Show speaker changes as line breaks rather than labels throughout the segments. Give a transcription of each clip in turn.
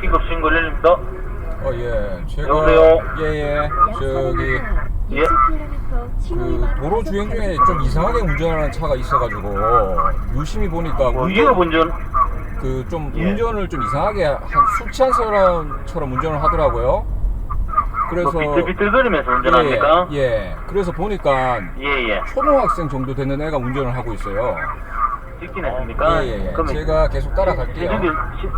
긴급 신고 열립니다. 어, 예. 제가 여보세요? 예, 예. 저기
예.
그 도로 주행 중에 좀 이상하게 운전하는 차가 있어가지고 유심히 보니까
뭐, 위험 운전
그 좀
예.
운전을 좀 이상하게 한 술 취한 사람처럼 운전을 하더라고요. 그래서
뭐 비틀비틀거리면서 운전합니까?
예, 예. 그래서 보니까
예, 예.
초등학생 정도 되는 애가 운전을 하고 있어요.
찍긴 했습니까?
예, 예, 예.
그러면
제가 계속 따라갈게요.
신청교, 신,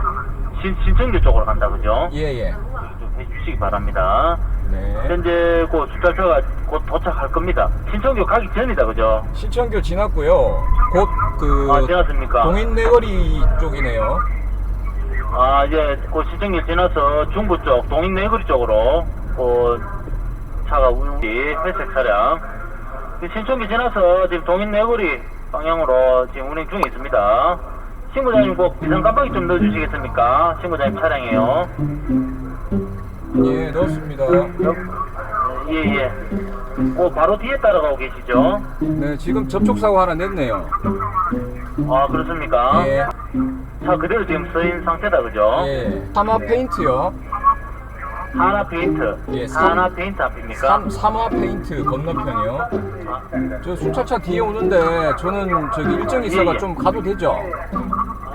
신, 신청교 쪽으로 간다 그죠?
예, 예.
좀 해주시기 바랍니다.
네.
현재 곧 수달표가 곧 도착할 겁니다. 신청교 가기 전이다 그죠?
신천교 지났고요.
곧그아 지났습니까?
동인내거리 쪽이네요.
아 이제 곧 신청교 지나서 중부 쪽 동인 내거리 쪽으로 곧 차가 운이 회색 차량 그 신청교 지나서 지금 동인 내거리 방향으로 지금 운행 중에 있습니다. 신고자님 꼭 비상 깜빡이 좀 넣어주시겠습니까? 신고자님 차량이에요.
예, 넣었습니다.
예예. 그 바로 뒤에 따라가고 계시죠?
네, 지금 접촉 사고 하나 냈네요.
아 그렇습니까?
예,
차 그대로 지금 서인 상태다 그죠?
예. 사마 페인트요.
하나 페인트.
예, 삼-
하나 페인트 앞입니까?
삼, 사마 페인트 건너편이요.
아,
저 순찰차 뒤에 오는데 저는 저기 일정이 있어가
예, 예.
좀 가도 되죠?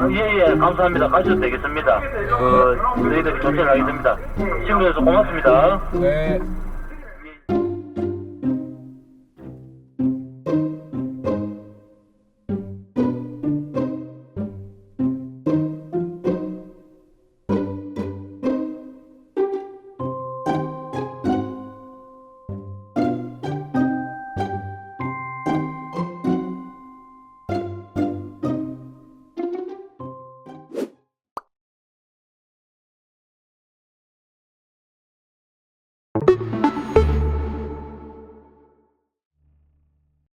예예 감사합니다. 가셔도 되겠습니다. 그 저희들이 조치를 하겠습니다. 친구들서 고맙습니다.
네.